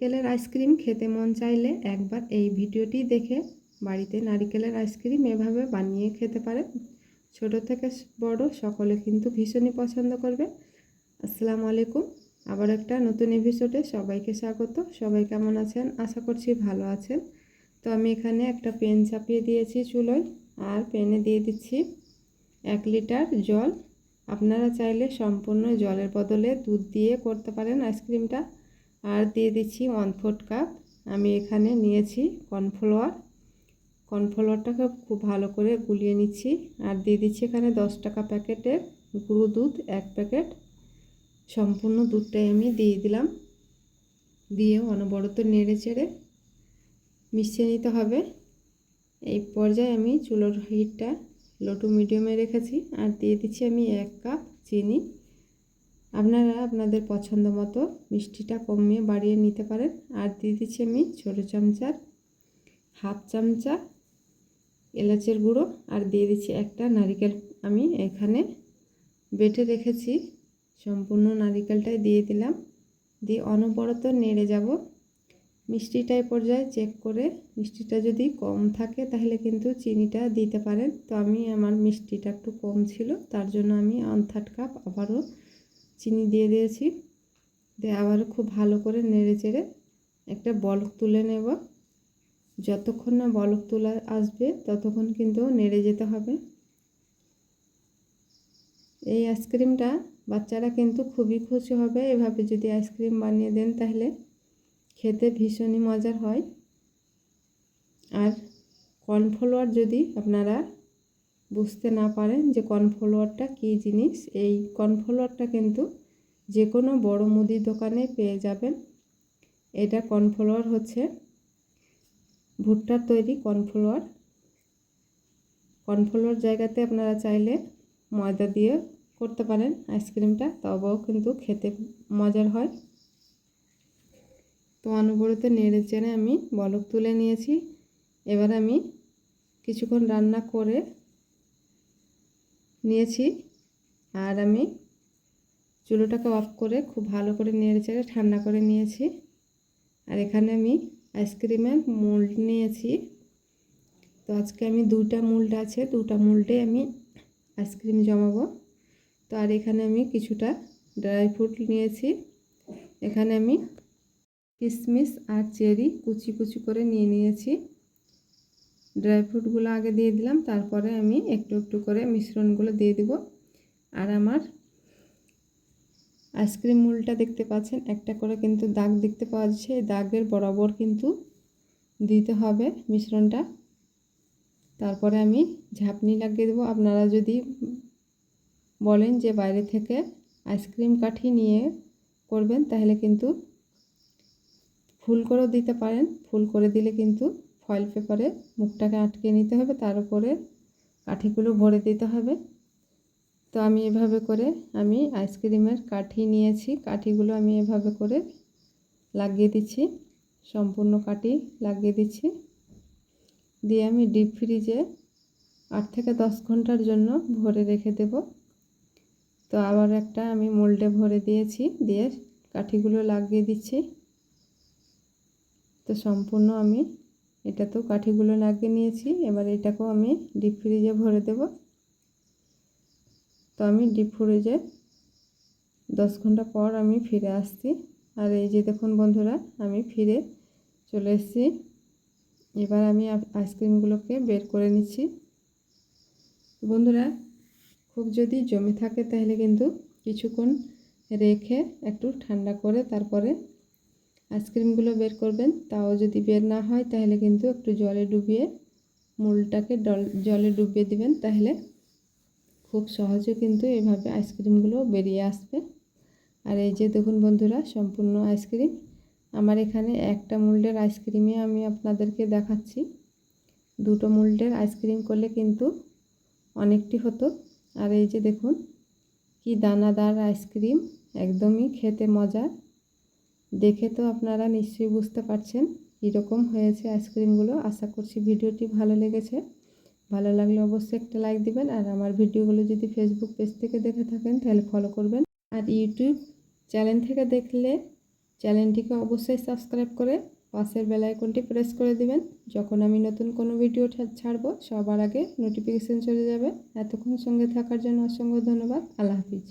নারিকেলের আইসক্রিম খেতে মন চাইলে একবার এই ভিডিওটি দেখে বাড়িতে নারিকেলের আইসক্রিম এভাবে বানিয়ে খেতে পারেন। ছোট থেকে বড় সকলে কিন্তু ভীষণই পছন্দ করবে। আসসালামু আলাইকুম। আবার একটা নতুন এপিসোডে সবাইকে স্বাগত। সবাই কেমন আছেন? আশা করছি ভালো আছেন। তো আমি এখানে একটা পেন চাপিয়ে দিয়েছি চুলোয় আর পেনে দিয়ে দিচ্ছি এক লিটার জল। আপনারা চাইলে সম্পূর্ণ জলের বদলে দুধ দিয়ে করতে পারেন আইসক্রিমটা। আর দিয়ে দিচ্ছি ওয়ান ফোর্থ কাপ আমি এখানে নিয়েছি কর্নফ্লাওয়ার কর্নফ্লাওয়ারটাকে খুব ভালো করে গুলিয়ে নিচ্ছি। আর দিয়ে দিচ্ছি এখানে দশ টাকা প্যাকেটের গুঁড়ো দুধ, এক প্যাকেট। সম্পূর্ণ দুধটাই আমি দিয়ে দিলাম। দিয়ে অনবরত নেড়ে চেড়ে মিশিয়ে নিতে হবে। এই পর্যায়ে আমি চুলোর হিটটা লো টু মিডিয়ামে রেখেছি। আর দিয়ে দিচ্ছি আমি এক কাপ চিনি। আপনারা আপনাদের পছন্দ মতো মিষ্টিটা কমিয়ে বাড়িয়ে নিতে পারেন। আর দিয়ে দিচ্ছি আমি ছোটো চামচার হাফ চামচা এলাচের গুঁড়ো। আর দিয়ে দিচ্ছি একটা নারিকেল। আমি এখানে বেটে রেখেছি, সম্পূর্ণ নারিকেলটাই দিয়ে দিলাম। দিয়ে অনবরত নেড়ে যাব। মিষ্টিটাই পর্যায়ে চেক করে, মিষ্টিটা যদি কম থাকে তাহলে কিন্তু চিনিটা দিতে পারেন। তো আমি, আমার মিষ্টিটা একটু কম ছিল, তার জন্য আমি ওয়ান থার্ড কাপ আবারও চিনি দিয়ে দিয়েছি। দিয়ে আবার খুব ভালো করে নেড়ে চেড়ে একটা বলক তুলে নেব। যতক্ষণ না বলক তোলা আসবে, ততক্ষণ কিন্তু নেড়ে যেতে হবে। এই আইসক্রিমটা বাচ্চারা কিন্তু খুবই খুশি হবে। এভাবে যদি আইসক্রিম বানিয়ে দেন তাহলে খেতে ভীষণই মজার হয়। আর কর্নফ্লাওয়ার যদি আপনারা বুঝতে না পারেন যে কর্নফ্লাওয়ারটা কী জিনিস। এই কর্নফ্লাওয়ারটা কিন্তু যে কোনো বড় মুদির দোকানে পেয়ে যাবেন। এটা কর্নফ্লাওয়ার হচ্ছে ভুট্টার তৈরি কর্নফ্লাওয়ার। কর্নফ্লাওয়ার জায়গাতে আপনারা চাইলে ময়দা দিয়ে করতে পারেন, আইসক্রিমটা তবেও কিন্তু খেতে মজার হয়। তো অনবরত নেড়ে চেড়ে আমি বলক তুলে নিয়েছি। এবার আমি কিছুক্ষণ রান্না করে নিয়েছি। আর আমি চুলোটাকে অফ করে খুব ভালো করে নেড়ে চেড়ে ঠান্ডা করে নিয়েছি। আর এখানে আমি আইসক্রিমের মোল্ড নিয়েছি। তো আজকে আমি দুটা মোল্ড আছে দুটা মোল্ডে আমি আইসক্রিম জমাবো। তো আর এখানে আমি কিছুটা ড্রাই ফ্রুট নিয়েছি। এখানে আমি কিশমিশ আর চেরি কুচি কুচি করে নিয়ে নিয়েছি। ড্রাই ফ্রুটগুলো আগে দিয়ে দিলাম, তারপরে আমি একটু একটু করে মিশ্রণগুলো দিয়ে দিব। আর আমার আইসক্রিম মূলটা দেখতে পাচ্ছেন, একটা করে কিন্তু দাগ দেখতে পাওয়া যাচ্ছে, এই দাগের বরাবর কিন্তু দিতে হবে মিশ্রণটা। তারপরে আমি ঝাঁপনি লাগিয়ে দেবো। আপনারা যদি বলেন যে বাইরে থেকে আইসক্রিম কাঠি নিয়ে করবেন, তাহলে কিন্তু ফুল করেও দিতে পারেন। ফুল করে দিলে কিন্তু ফয়েল পেপারে মুখটাকে আটকে নিতে হবে, তার উপরে কাঠিগুলো ভরে দিতে হবে। তো আমি এভাবে করে আমি আইসক্রিমের কাঠি নিয়েছি, কাঠিগুলো আমি এভাবে করে লাগিয়ে দিচ্ছি, সম্পূর্ণ কাঠি লাগিয়ে দিচ্ছি। দিয়ে আমি ডিপ ফ্রিজে আট থেকে দশ ঘণ্টার জন্য ভরে রেখে দেব। তো আবার একটা আমি মোল্ডে ভরে দিয়েছি, দিয়ে কাঠিগুলো লাগিয়ে দিচ্ছি। তো সম্পূর্ণ আমি এটাতেও কাঠিগুলো লাগিয়ে নিয়েছি, এবার এটাকেও আমি ডিপ ফ্রিজে ভরে দেব। তো আমি ডিপ ফ্রিজে দশ ঘণ্টা পর আমি ফিরে আসছি। আর এই যে দেখুন বন্ধুরা, আমি ফিরে চলে এসেছি। এবার আমি আইসক্রিমগুলোকে বের করে নিচ্ছি। বন্ধুরা, খুব যদি জমে থাকে তাহলে কিন্তু কিছুক্ষণ রেখে একটু ঠান্ডা করে তারপরে আইসক্রিমগুলো বের করবেন, তাও যদি বের না হয় তাহলে কিন্তু একটু জলে ডুবিয়ে মূলটাকে জলে ডুবিয়ে দিবেন, তাহলে খুব সহজে কিন্তু এভাবে আইসক্রিমগুলো বেরিয়ে আসবে। আর এই যে দেখুন বন্ধুরা, সম্পূর্ণ আইসক্রিম। আমার এখানে একটা মোল্ডের আইসক্রিমে আমি আপনাদেরকে দেখাচ্ছি। দুটো মোল্ডের আইসক্রিম করলে কিন্তু অনেকটি হতো। আর এই যে দেখুন, কি দানাদার আইসক্রিম, একদমই খেতে মজা দেখে তো আপনারা নিশ্চয়ই বুঝতে পারছেন কীরকম হয়েছে আইসক্রিমগুলো। আশা করছি ভিডিওটি ভালো লেগেছে। ভালো লাগলে অবশ্যই একটা লাইক দিবেন আর আমার ভিডিওগুলো যদি ফেসবুক পেজ থেকে দেখে থাকেন তাহলে ফলো করবেন। আর ইউটিউব চ্যানেল থেকে দেখলে চ্যানেলটিকে অবশ্যই সাবস্ক্রাইব করে পাশের বেল আইকনটি প্রেস করে দিবেন। যখন আমি নতুন কোনো ভিডিও ছাড়বো, সবার আগে নোটিফিকেশন চলে যাবে। এতক্ষণ সঙ্গে থাকার জন্য অসংখ্য ধন্যবাদ। আল্লাহ হাফিজ।